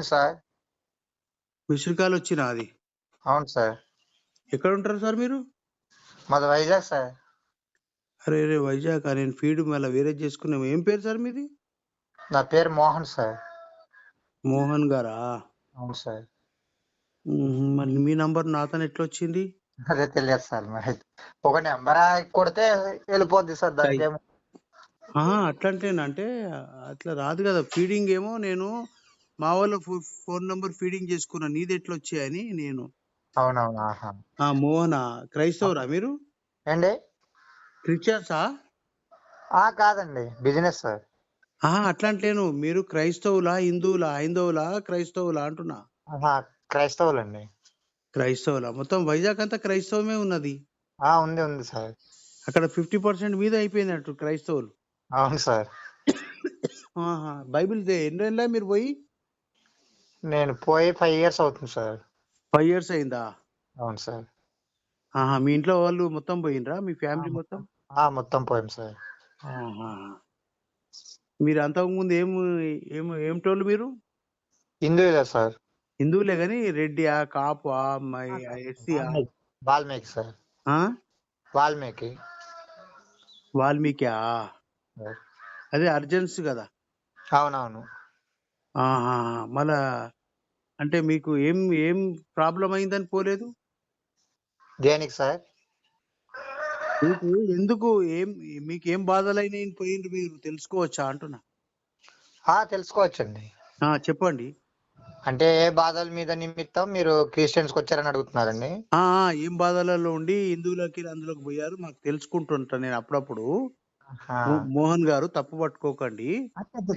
వచ్చింది sir? Missed call వచ్చిన అది? అవును సార్. ఎక్కడ ఉంటారు సార్ మీరు? మాది వైజాగ్ సార్. అరే రే వైజాగ్? ఆ నేను ఫీడ్ మళ్ళీ వేరే చేసుకున్నాం. ఏం పేరు సార్ మీది? నా పేరు మోహన్ సార్. మోహన్ గారా? అవును సార్. మ్మ్. మరి మీ నంబర్ నాతోనే ఎట్లా వచ్చింది అదే తెలియదు సార్ మరి. ఒక నెంబర్ కొడితే వెళ్ళిపోద్ది సార్ దానికి ఏమో ఆహా, అట్లా అంటే అట్లా రాదు కదా. ఫీడింగ్ ఏమో నేను మా వాళ్ళ ఫోన్ నంబర్ ఫీడింగ్ చేసుకున్నా నీది ఎట్లా వచ్చాయని నేను. అవునవును మోహన క్రైస్తవురా మీరు? ఏంటి క్రిస్టియన్సా? ఆ కాదండి బిజినెస్ సార్. మీరు క్రైస్తవులా హిందువులా హైందవులా క్రైస్తవులా అంటున్నా. క్రైస్తవులండి. క్రైస్తవులా మొత్తం వైజాగ్ అంతా క్రైస్తవమే ఉన్నది. ఉంది ఉంది సార్. అక్కడ ఫిఫ్టీ పర్సెంట్ మీద అయిపోయినట్టు క్రైస్తవులు. అవును సార్. బైబిల్ దే- ఎన్ని ఏళ్ళ మీరు పోయి? నేను పోయి ఫైవ్ ఇయర్స్ అవుతుంది సార్. ఫైవ్ ఇయర్స్ అయిందా? అవును సార్. ఆహా, మీ ఇంట్లో వాళ్ళు మొత్తం పోయినరా మీ ఫ్యామిలీ మొత్తం? ఆ మొత్తం పోయాం సార్. ఆహా. మీరు అంతకుముందు ఏం ఏం ఏం టోళ్ళు మీరు? హిందువులే సార్. హిందువులే కానీ రెడ్డియా కాపా ఎస్సీయా వాల్మీకి సార్. వాల్మీకి వాల్మీకియా అదే అర్జెన్స్ కదా? అవునవును. ఆహా! మళ్ళా అంటే మీకు ఏం ఏం ప్రాబ్లం అయిందని పోలేదు? దేనికి సార్? మీకు ఎందుకు ఏం మీకు ఏం బాధలైనాయి పోయిండ్రు మీరు? తెలుసుకోవచ్చా అంటున్నా. ఆ తెలుసుకోవచ్చండి. ఆ, చెప్పండి. అంటే ఏ బాధల మీద నిమిత్తం మీరు క్రిస్టియన్స్కి వచ్చారని అడుగుతున్నారండి. ఆ ఆ, ఏం బాధలలో ఉండి హిందువులకి అందులోకి పోయారు మాకు తెలుసుకుంటుంటా నేను అప్పుడప్పుడు. మోహన్ గారు తప్పు పట్టుకోకండి.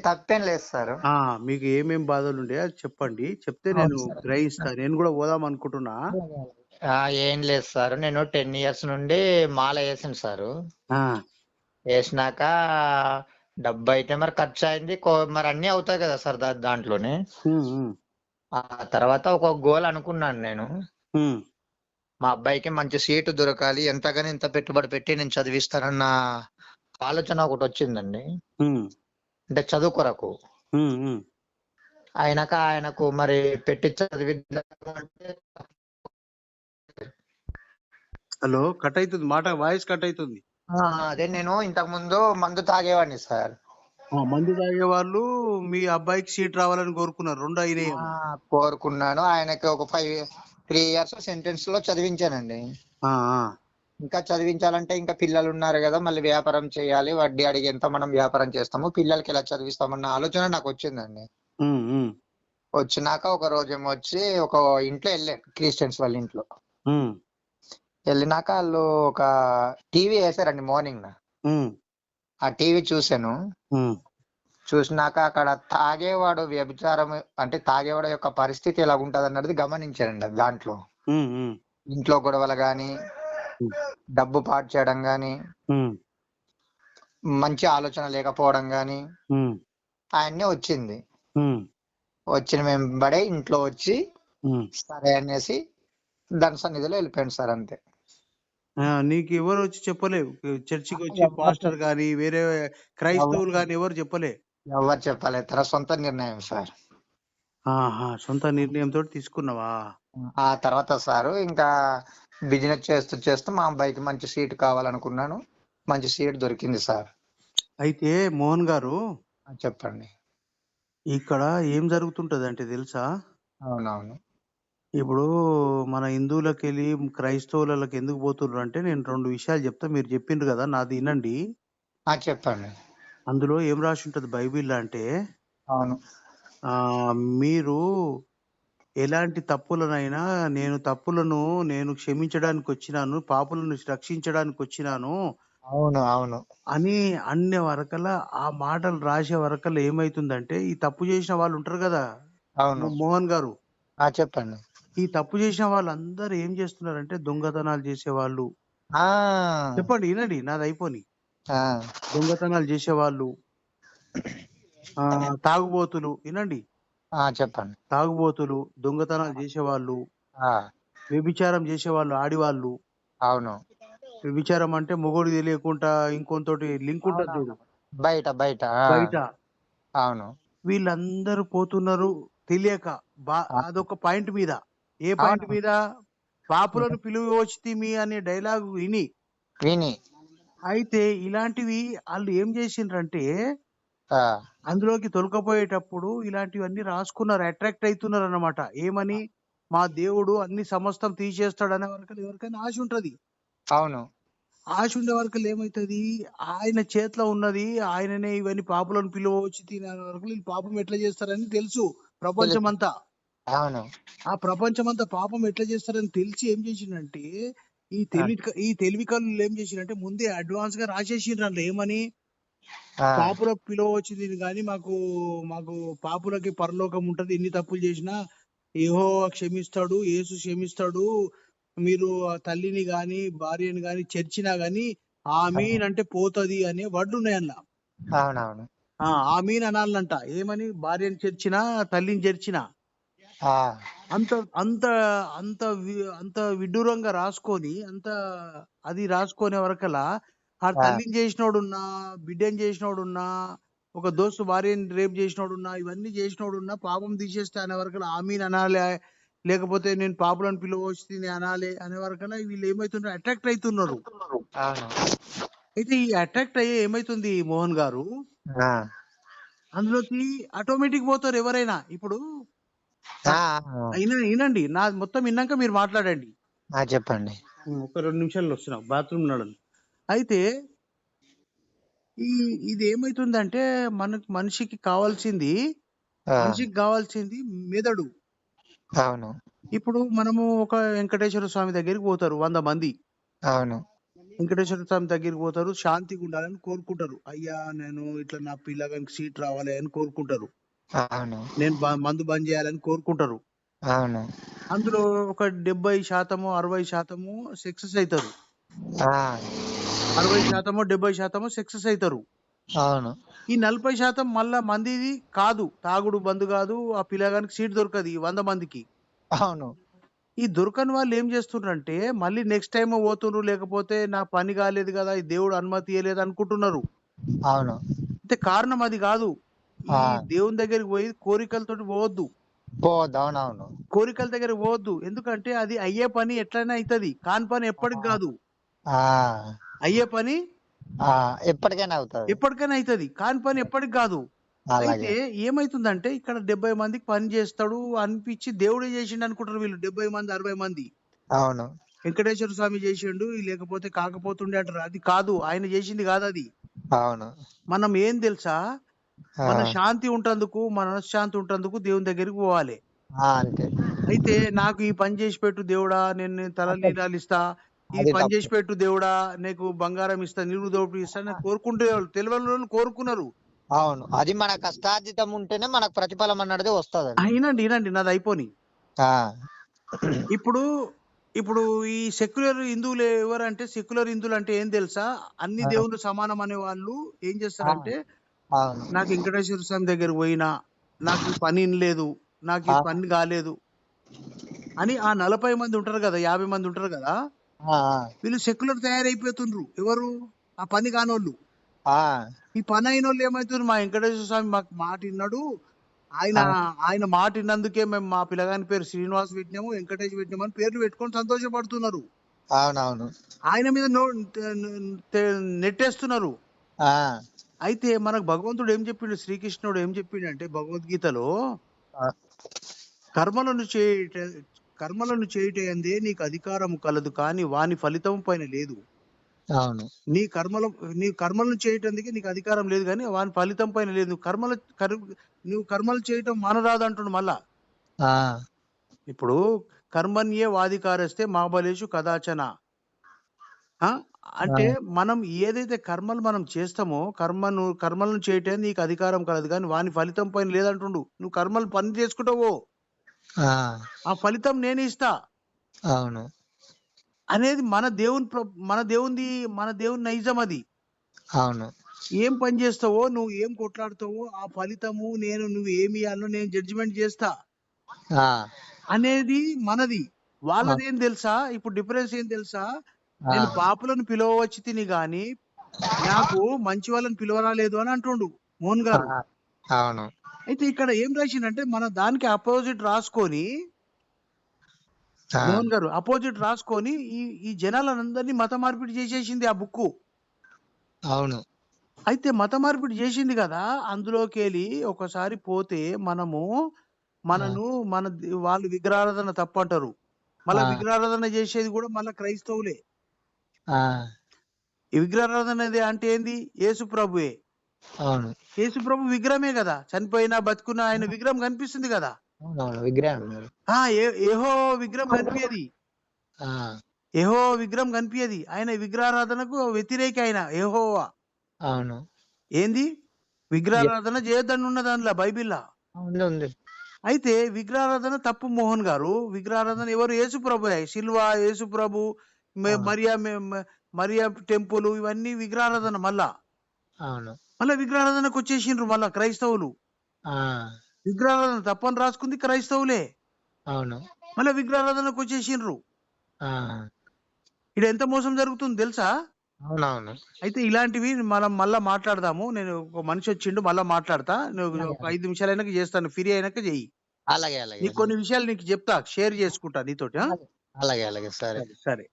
తప్పేం లేదు సార్. మీకు ఏమేం బాధలు ఉండే అది చెప్పండి. చెప్తే నేను సార్. గ్రహిస్తా. నేను కూడా పోదాం అనుకుంటున్నా. ఆ, ఏం లేదు సార్. నేను టెన్ ఇయర్స్ నుండి మాల వేసాను సార్. వేసినాక డబ్బు అయితే మరి ఖర్చు అయింది. మరి అన్ని అవుతాయి కదా సార్ దాంట్లోనే. ఆ తర్వాత ఒక గోల్ అనుకున్నాను నేను. మా అబ్బాయికి మంచి సీటు దొరకాలి. ఎంతగానో ఇంత పెట్టుబడి పెట్టి నేను చదివిస్తానన్న ఆలోచన ఒకటి వచ్చిందండి. అంటే చదువు కొరకు. అయినాక ఆయనకు మరి పెట్టి చదివిద్దామంటే హలో కట్ అవుతుంది మాట వాయిస్ కట్ అవుతుంది అదే నేను ఇంతకు ముందు మందు తాగేవాడిని సార్. మందు తాగే వాళ్ళు మీ అబ్బాయికి సీట్ రావాలని కోరుకున్నారు రెండు అయినాయి ఆ, కోరుకున్నాను. ఆయనకి ఒక ఫైవ్ త్రీ ఇయర్స్ సెంటెన్స్లో చదివించానండి ఇంకా చదివించాలంటే ఇంకా పిల్లలు ఉన్నారు కదా మళ్ళీ వ్యాపారం చేయాలి. వడ్డీ అడిగేంత మనం వ్యాపారం చేస్తాము. పిల్లలకి ఎలా చదివిస్తామన్న ఆలోచన నాకు వచ్చిందండి. వచ్చినాక ఒక రోజు ఏమో వచ్చి ఒక ఇంట్లో వెళ్ళాను క్రిస్టియన్స్ వాళ్ళ ఇంట్లో. వెళ్ళినాక వాళ్ళు ఒక టీవీ వేసారండి మార్నింగ్. ఆ టీవీ చూశాను. ఉమ్, చూసినాక అక్కడ తాగేవాడు వ్యభిచారం అంటే తాగేవాడు యొక్క పరిస్థితి ఎలా ఉంటది అన్నది గమనించానండి అది దాంట్లో ఇంట్లో గొడవలు గాని. డబ్బు పాడు చేయడం గాని మంచి ఆలోచన లేకపోవడం గాని ఆయన్ని వచ్చింది. వచ్చిన వెంబడే ఇంట్లో వచ్చి. సరే అనేసి దాని సన్నిధిలో వెళ్ళిపోయాను సార్ అంతే. నీకు ఎవరు వచ్చి చెప్పలేవు? చర్చికి వచ్చి పాస్టర్ గాని వేరే క్రైస్తవులు గాని ఎవరు చెప్పలే? ఎవరు చెప్పాలి తన సొంత నిర్ణయం సార్. ఆహా సొంత నిర్ణయంతో తీసుకున్నావా? ఆ తర్వాత సారు ఇంకా బిజినెస్ చేస్తూ చేస్తూ మా అబ్బాయికి మంచి సీట్ కావాలనుకున్నాను. మంచి సీట్ దొరికింది సార్. అయితే మోహన్ గారు చెప్పండి. ఇక్కడ ఏం జరుగుతుంటది అంటే తెలుసా? అవునవును. ఇప్పుడు మన హిందువులకి వెళ్ళి క్రైస్తవులకి ఎందుకు పోతున్నారు అంటే నేను రెండు విషయాలు చెప్తా. మీరు చెప్పిండ్రు కదా నాది వినండి. చెప్పండి. అందులో ఏం రాసి ఉంటది బైబిల్ అంటే అవును. మీరు ఎలాంటి తప్పులనైనా నేను తప్పులను నేను క్షమించడానికి వచ్చినాను పాపులను రక్షించడానికి వచ్చినాను అవును అవును. అని అన్ని వరకల ఆ మాటలు రాసే వరకల ఏమైతుందంటే ఈ తప్పు చేసిన వాళ్ళు ఉంటారు కదా అవును. మో- మోహన్ గారు. ఆ చెప్పండి. ఈ తప్పు చేసిన వాళ్ళందరూ ఏం చేస్తున్నారంటే దొంగతనాలు చేసేవాళ్ళు. ఆ. చెప్పండి వినండి నాది అయిపోని. ఆ, దొంగతనాలు చేసేవాళ్ళు. తాగుబోతులు వినండి. ఆ, చెప్పండి. తాగుబోతులు దొంగతనాలు చేసేవాళ్ళు వ్యభిచారం చేసేవాళ్ళు ఆడివాళ్ళు. అవును. వ్యభిచారం అంటే మొగోడు తెలియకుండా ఇంకొంతోటి లింక్ ఉంటుంది చూడు. బయట బయట బయట. అవును. వీళ్ళందరూ పోతున్నారు తెలియక. బా-. అదొక పాయింట్ మీద. ఏ పాయింట్. మీద? పాపులను పిలువ వచ్చితిమి అనే డైలాగ్ విని. విని. అయితే ఇలాంటివి వాళ్ళు ఏం చేసిండ్రంటే అందులోకి తొలకపోయేటప్పుడు ఇలాంటివన్నీ రాసుకున్నారు అట్రాక్ట్ అవుతున్నారు అన్నమాట ఏమని? మా దేవుడు అన్ని సమస్తం తీసేస్తాడు అనే వరకు ఎవరికైనా ఆశ ఉంటది. అవును. ఆశ ఉండే వరకు ఏమవుతుంది? ఆయన చేతిలో ఉన్నది ఆయననే ఇవన్నీ పాపులను పిలువచ్చి తినే వరకు వీళ్ళు పాపం ఎట్లా చేస్తారని తెలుసు ప్రపంచం అంతా అవును. ఆ ప్రపంచం అంతా పాపం ఎట్లా చేస్తారని తెలిసి ఏం చేసిండంటే ఈ తెలివి ఈ తెలివి కళ్ళు ఏం చేసిండంటే ముందే అడ్వాన్స్గా రాసేసిండ్రు అందులో. ఏమని? పాపుల పిలువ వచ్చింది కానీ మాకు మాకు పాపులకి పరలోకం ఉంటది. ఎన్ని తప్పులు చేసినా ఏహో క్షమిస్తాడు యేసు క్షమిస్తాడు. మీరు తల్లిని గాని భార్యని గాని చర్చినా గాని ఆమీన్ అంటే పోతది అనే వడ్లు ఉన్నాయి అన్న అవునవును. ఆ ఆమీన్ అనాలంట. ఏమని? భార్యని చర్చినా తల్లిని చర్చినా. అంత అంత అంత అంత విడ్డూరంగా రాసుకొని అంత అది రాసుకునే వరకలా ఆ ఆ. తల్లిని చేసినోడున్నా బిడ్డని చేసినోడున్నా ఒక దోస్తు భార్యని రేపు చేసినోడున్నా ఇవన్నీ చేసినోడున్నా పాపం తీసేస్తే అనే వరకలా ఆమీన్ అనాలి. లేకపోతే నేను పాపులను పిలవచ్చి అనాలి అనే వరకలా వీళ్ళు ఏమైతున్నారు అట్రాక్ట్ అవుతున్నారు అయితే ఈ అట్రాక్ట్ అయ్యే ఏమైతుంది మోహన్ గారు? అందులోకి ఆటోమేటిక్ పోతారు ఎవరైనా. ఇప్పుడు వినండి. నా మొత్తం విన్నాక మీరు మాట్లాడండి. చెప్పండి. ఒక రెండు నిమిషాల్లో వస్తున్నా. బాత్రూమ్ నడను. అయితే ఈ ఇది ఏమైతుందంటే మనకు మనిషికి కావాల్సింది ఆ, మనిషికి కావాల్సింది మెదడు. అవును. ఇప్పుడు మనము ఒక వెంకటేశ్వర స్వామి దగ్గరికి పోతారు వంద మంది. అవును. వెంకటేశ్వర స్వామి దగ్గరికి పోతారు శాంతిగా ఉండాలని కోరుకుంటారు. అయ్యా నేను ఇట్లా నా పిల్లగానికి సీట్ రావాలి అని కోరుకుంటారు. అవును. నేను బ- మందు బంద్ చేయాలని కోరుకుంటారు. అవును. అందులో ఒక డెబ్బై శాతము అరవై శాతము సక్సెస్ అవుతారు. ఆ, అరవై శాతము డెబ్బై శాతము సక్సెస్ అవుతారు అవును. ఈ నలభై శాతం మళ్ళా మందిది కాదు. తాగుడు బంద్ కాదు ఆ పిల్లగానికి సీట్ దొరకదు ఈ వంద మందికి. అవును. ఈ దొరకని వాళ్ళు ఏం చేస్తున్నారంటే మళ్ళీ నెక్స్ట్ టైం పోతున్నారు లేకపోతే నా పని కాలేదు కదా ఈ దేవుడు అనుమతి ఇవ్వలేదు అనుకుంటున్నారు. అవును. అయితే కారణం అది కాదు. ఈ ఆ. దేవుని దగ్గరికి పోయి కోరికలతో పోవద్దు. అవునవును. కోరికల దగ్గర పోవద్దు. ఎందుకంటే అది అయ్యే పని ఎట్లయినా అవుతుంది కాని పని ఎప్పటికి కాదు. అయ్యే పని? ఎప్పటికైనా అవుతుంది. ఎప్పటికైనా అవుతుంది. కాని పని ఎప్పటికి కాదు. అయితే ఏమైతుందంటే ఇక్కడ డెబ్బై మందికి పని చేస్తాడు అనిపించి దేవుడే చేసిండు అనుకుంటారు వీళ్ళు. డెబ్బై మంది అరవై మంది. అవును. వెంకటేశ్వర స్వామి చేసిండు లేకపోతే కాకపోతుండే అంటారు. అది కాదు. ఆయన చేసింది కాదు అది. అవును. మనం ఏం తెలుసా? మన శాంతి ఉంటందుకు మన మనశ్శాంతి ఉంటందుకు దేవుని దగ్గరికి పోవాలి. అంతే. అయితే నాకు ఈ పని చేసి పెట్టు దేవుడా నేను నేను తల నీరాలు ఇస్తా ఈ పని. చేసి పెట్టు దేవుడా నీకు బంగారం ఇస్తా నీరు దోపిడి ఇస్తా అని కోరుకుంటే వాళ్ళు తెలియని కోరుకున్నారు. అవును. అది మన కష్టార్జితం ఉంటేనే మనకు ప్రతిఫలం అన్నది వస్తుంది అయినండి వినండి నాది అయిపోని. ఇప్పుడు ఇప్పుడు ఈ సెక్యులర్ హిందువులు ఎవరంటే సెక్యులర్ హిందువులు అంటే ఏం తెలుసా? అన్ని. దేవుళ్ళు సమానం అనే వాళ్ళు ఏం చేస్తారంటే నాకు వెంకటేశ్వర స్వామి దగ్గర పోయినా నాకు పని లేదు నాకు. పని కాలేదు అని ఆ నలభై మంది ఉంటారు కదా యాభై మంది ఉంటారు కదా వీళ్ళు సెక్యులర్ తయారైపోతుండ్రు. ఎవరు? ఆ పని కానోళ్ళు. ఈ పని అయిన వాళ్ళు ఏమవుతుంది మా వెంకటేశ్వర స్వామి మాకు మాట విన్నాడు ఆయన ఆయన మాట విన్నందుకే మేము మా పిల్లగాని పేరు శ్రీనివాస్ పెట్టినాము వెంకటేష్ పెట్టినాము అని పేర్లు పెట్టుకొని సంతోషపడుతున్నారు. అవునవును. ఆయన మీద నెట్టేస్తున్నారు. అయితే మనకు భగవంతుడు ఏం చెప్పిండు? శ్రీకృష్ణుడు ఏం చెప్పిండు అంటే భగవద్గీతలో కర్మలను చేయుట కర్మలను చేయుట అందే నీకు అధికారము కలదు కానీ వాని ఫలితం పైన లేదు. అవును. నీ కర్మల నీ కర్మలను చేయటానికి నీకు అధికారం లేదు కానీ వాని ఫలితం పైన లేదు. నువ్వు కర్మలు కర్ నువ్వు కర్మలు చేయటం మానరాదు అంటుండు మళ్ళా ఇప్పుడు కర్మణ్యే వాధికారస్తే మాబలేషు కదాచన? అంటే మనం ఏదైతే కర్మలు మనం చేస్తామో కర్మను కర్మలను చేయటం నీకు అధికారం కలదు కానీ వాని ఫలితం పైన లేదంటుండు. నువ్వు కర్మలు పని చేసుకుంటావో ఆ, ఫలితం నేనే ఇస్తా. అవును. అనేది మన దేవుని మన దేవుని మన దేవుని నైజం అది. అవును. ఏం పని చేస్తావో నువ్వు ఏం కొట్లాడుతావో ఆ ఫలితము నేను నువ్వు ఏమి ఇవ్వాలో నేను జడ్జిమెంట్ చేస్తా. అనేది మనది. వాళ్ళది ఏం తెలుసా? ఇప్పుడు డిఫరెన్స్ ఏం తెలుసా? నేను పాపులను పిలవచ్చి తిని గాని నాకు మంచి వాళ్ళని పిలవరాలేదు అని అంటుండు మోహన్ గారు. అవును. అయితే ఇక్కడ ఏం రాసిండంటే మన దానికి అపోజిట్ రాసుకొని మోహన్ గారు అపోజిట్ రాసుకొని ఈ ఈ జనాలందరినీ మత మార్పిడి చేసేసింది ఆ బుక్ అవును. అయితే మత మార్పిడి చేసింది కదా అందులోకి వెళ్ళి ఒకసారి పోతే మనము మనను మన వాళ్ళు విగ్రహారాధన తప్పు అంటారు మళ్ళీ. విగ్రహారాధన చేసేది కూడా మళ్ళీ క్రైస్తవులే. విగ్రహారాధన అంటే ఏంది? యేసు ప్రభువే అవును. యేసు ప్రభు విగ్రహమే కదా. చనిపోయినా బతుకున్నా ఆయన విగ్రహం కనిపిస్తుంది కదా. అవునవును విగ్రహం మీరు. ఆ ఏ- ఏహో విగ్రహం కనిపించది ఆ, ఏహో విగ్రహం కనిపించది ఆయన విగ్రహారాధనకు వ్యతిరేక ఆయన ఏహోవా. అవును. ఏంది? విగ్రహారాధన చేయొద్దని ఉన్న దానిలో బైబిల్లా? ఉంది ఉంది. అయితే విగ్రహారాధన తప్పు మోహన్ గారు. విగ్రహారాధన ఎవరు? యేసు ప్రభు సిల్వా యేసు ప్రభు మే- ఆ. మరియా మే- మ- మరియా టెంపుల్ ఇవన్నీ విగ్రహారాధన మళ్ళా? అవును. మళ్ళా విగ్రహారాధనకు వచ్చేసిండ్రు మళ్ళా క్రైస్తవులు. విగ్రహారాధన తప్పని రాసుకుంది క్రైస్తవులే. అవును. మళ్ళీ విగ్రహారాధనకు వచ్చేసిండ్రు. ఇక్కడ ఎంత మోసం జరుగుతుంది తెలుసా? అవునవును. అయితే ఇలాంటివి మనం మళ్ళా మాట్లాడదాము. నేను ఒక మనిషి వచ్చిండు మళ్ళా మాట్లాడతా. నువ్వు ఒక ఐదు నిమిషాలు అయినాక చేస్తాను ఫ్రీ అయినాక చెయ్యి. అలాగే అలాగే నీకు కొన్ని విషయాలు నీకు చెప్తా షేర్ చేసుకుంటా నీతోటి ఆ? అలాగే అలాగే సరే సరే. సరే.